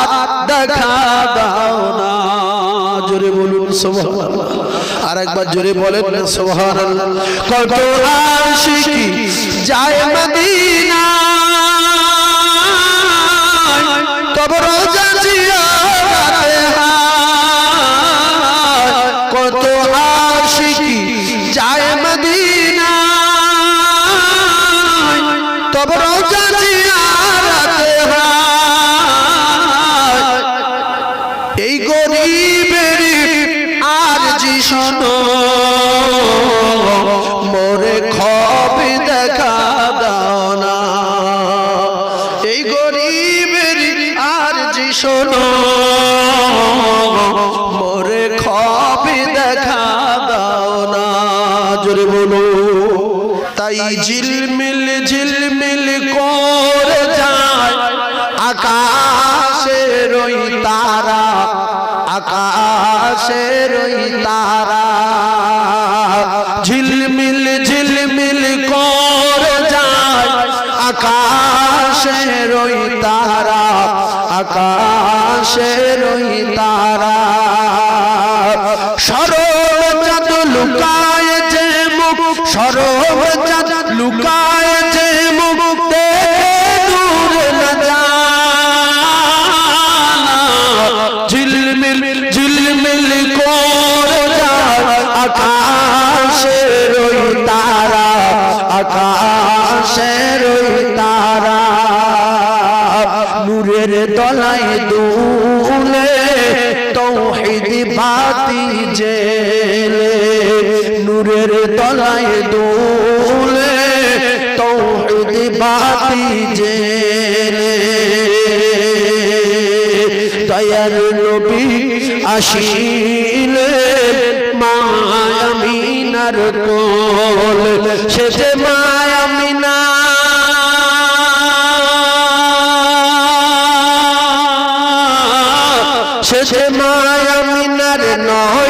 একবার দেখা দাও না জোরে বলুন, সুবহানাল্লাহ। আর একবার জোরে বলেন না, সুবহানাল্লাহ। কত আশিকি যায় মদিনা তব রোজা জিয়ারতে হায়। কত আশিকি যায় মদিনা জিয়ারতে বলো। তাই ঝিলমিল ঝিলমিল করে যায়। আকাশের ওই তারা আকাশের ওই তারা। ঝিলমিল ঝিলমিল করে যায়। আকাশের ওই তারা আকাশের ওই তারা। তলায় দুলে তৌহিদ বাতি জেলে। নূরের তলায় দুলে তৌহিদ বাতি জেলে। নবী আসিলে মায়ামিনার কোল সে যে সে যে মায়ামিনার নয়ন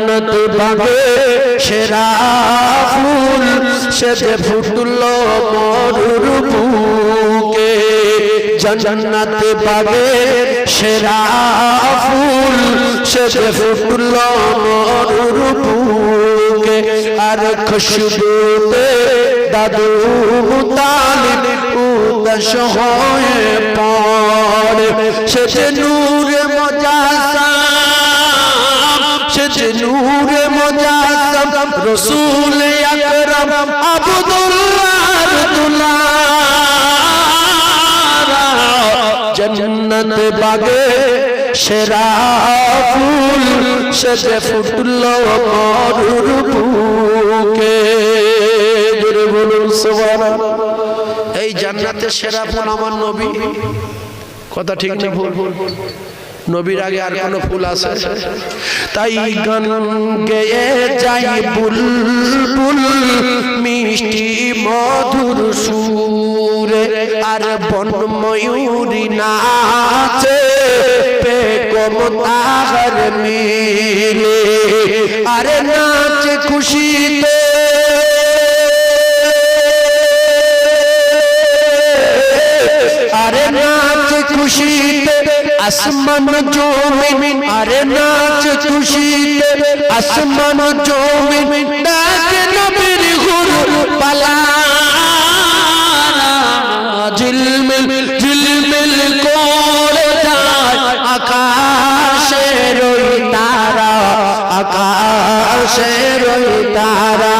জন্নত পাবে। সেরা ফুল সে ফুটল মরুর বুকে জন্নত পাবে। সেরা ফুল সে ফুটল মরুর বুকে। আর খুশবুতে দাদু তালিব উদাস হয়ে পড়ে। সে নূরে যে নূরে মজাসাম, রসুল আকরাম আবদুল্লাহ। দুলারা জন্নত বাগে সেরা ফুল সে যে ফুটল মরুর বুকে। জোরে বলুন এই জান্নাতের সেরা ফুল আমার নবী। কথা ঠিক না ভুল ভুল? নবীর আগে আর কোন ফুল আছে তাই গান গেয়ে যাই বুলবুল মিষ্টি মধুর সুরে আর বন ময়ূরী নাচে পে কমতার মিলে। আরে নাচে খুশিতে। আরে নাচ খুশিতে। আসমান জমিন, আরে নাচ খুশিতে আসমান জমিন, ডাকে নবীর গুরু পালা। ঝিলমিল ঝিলমিল করে যায় ওই তারা, আকাশের তারা।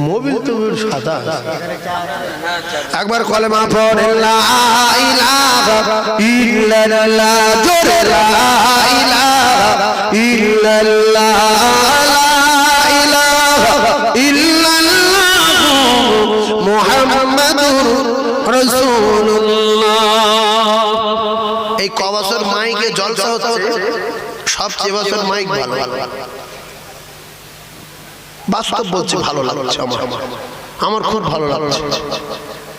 মোবিল তো বেশ সাদা। একবার কলেমা পড়ে লা ইলাহা ইল্লাল্লাহ জোরে লা ইলাহা ইল্লাল্লাহ লা ইলাহা ইল্লাল্লাহ মুহাম্মাদুর রাসূলুল্লাহ এই ক বছর মাইকে জলসা হচ্ছে সবচেয়ে বছর মাইক ভালো ভালো। বাস্তব বলছি ভালো লাগছে আমার। আমার। খুব ভালো লাগছে।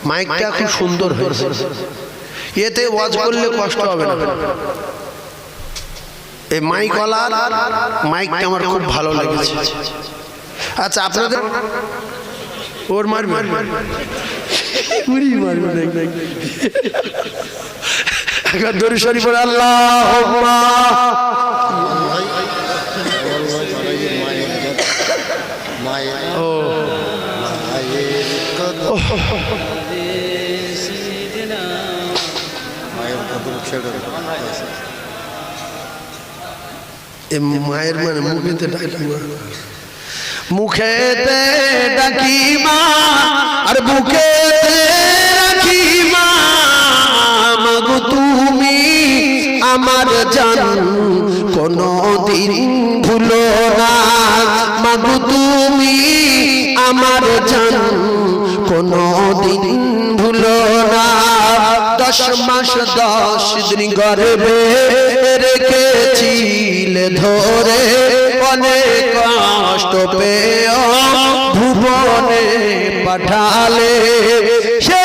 মাইকটা খুব সুন্দর হয়েছে। এতে ওয়াজ করলে কষ্ট হবে না। এই মাইকওয়ালার মাইকটা আমার খুব ভালো লেগেছে। আচ্ছা আপনাদের ওর মারবে। একবার দড়ি শরীফ আল্লাহ মায়ের মানে মুখেতে ডাকি মা। মুখেতে ডাকি মা। আর বুকেতে মাগো তুমি আমার জান কোনো দিন ভুলো না। মাগো তুমি আমার জান কোনো দিন ভুলো না। দশ মাস দশ দিন গর্বে ধরে অনেক কষ্ট পেয় ভুবনে পাঠালে সেই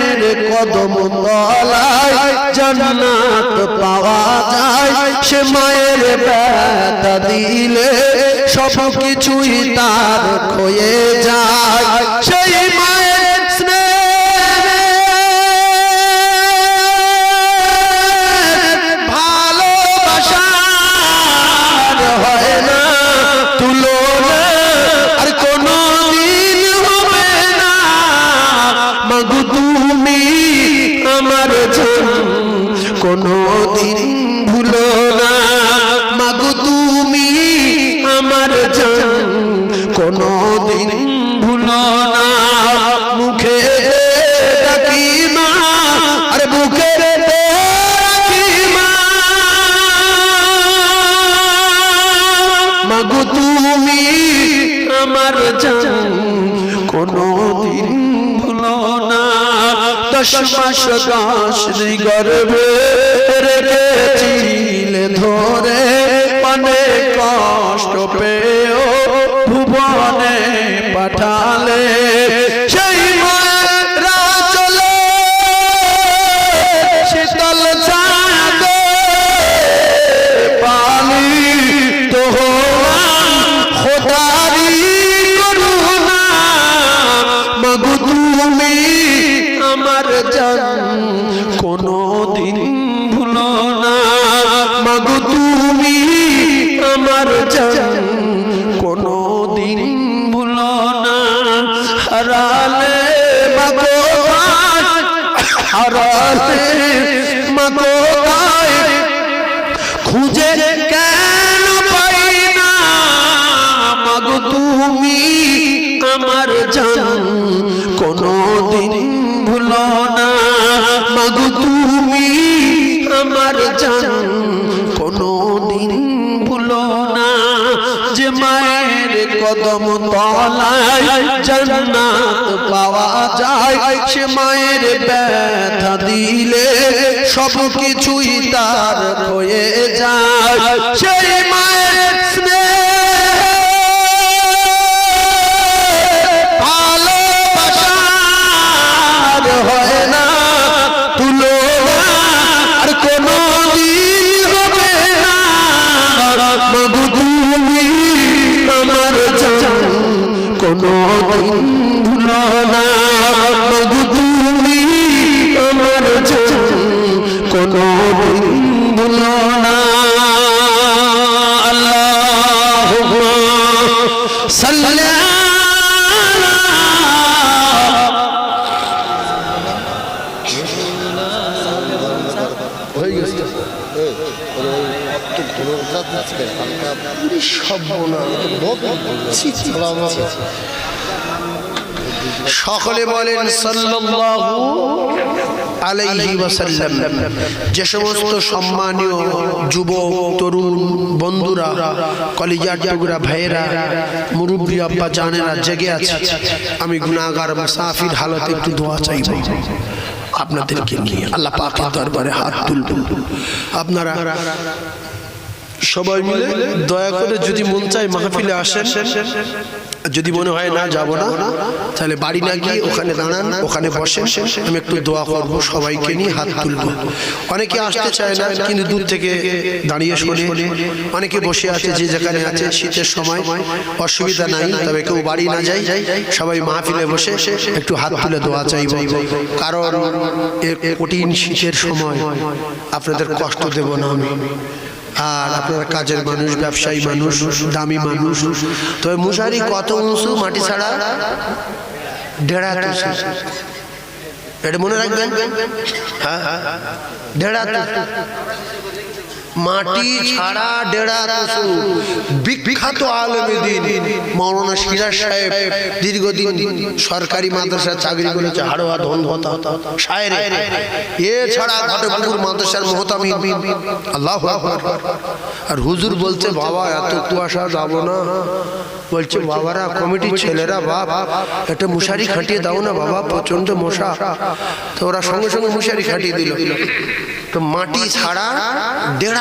মায়ের কদম তলায় জান্নাত পাওয়া যায়। সে মায়ের ব্যথা দিলে সব কিছুই তার হয়ে যায়। তুমি আমার কোনো দিন ভুলো না। দশ মাস দশ গর্বে রেখেছিলে মাগো খুঁজে কেন পাই না? মাগো তুমি আমার জান, কোনো দিন ভুলো না। মাগো তুমি, আমার জান। তলায় জান্নাত পাওয়া যায়। সে মায়ের ব্যথা দিলে সব কিছুই তার হয়ে যায়। সেই মায়ের কোনো দিন ভুলো না মাগো তুমি আমার কোনো দিন সকলে বলেন যে সমস্ত সম্মানীয় যুবক, তরুণ বন্ধুরা, কলিজার টুকরা ভাইয়েরা, মুরব্বী আব্বা জানেরা জেগে আছে, আমি গুনাহগার, মুসাফির হালতে একটু দোয়া চাইব। আপনাদেরকে নিয়ে আল্লাহ পাকের দরবারে হাত তুলব। আপনারা সবাই মিলে দয়া করে যদি মন চায় মাহফিলে আসেন। যদি মনে হয় না, যাব না, তাহলে বাড়ি না গিয়ে ওখানে দাঁড়ান, ওখানে বসেন। আমি একটু দোয়া করব সবাইকে নিয়ে হাত তুলব। অনেকে আসতে চায় না, কিন্তু দূর থেকে দাঁড়িয়ে শোনে। অনেকে বসে আছে যে যেখানে আছে, শীতের সময়। অসুবিধা নাই, তবে কেউ বাড়ি না যায়। সবাই মাহফিলে বসে একটু হাত তুলে দোয়া চাইব। কারণ কঠিন শীতের সময় আপনাদের কষ্ট দেব না আমি। আর আপনার কাজের মানুষ, ব্যবসায়ী মানুষ, দামি মানুষ। তবে মুশারি কত উঁচু? মাটি ছাড়া তুসু এটা মনে রাখবেন? হ্যাঁ হ্যাঁ। মাটি ছাড়া ডেড়া রসু বিখ্যাত আলমী দিন মৌলানা সিরাজ সাহেব দীর্ঘদিন সরকারি মাদ্রাসার চাকরি করেছে। হাড়োয়া ধন হতা সায়রে এ ছাড়া ঘটপুকুর মাদ্রাসার মহতামি আল্লাহ আর হুজুর বলছে বাবা এত কুয়াশা যাব না। বলছে বাবারা কমিটির ছেলেরা বাপ একটা মশারি খাটিয়ে দাও না বাবা প্রচণ্ড মশা। তো ওরা সঙ্গে সঙ্গে মশারি খাটিয়ে দিল। তো মাটি ছাড়া দেড়া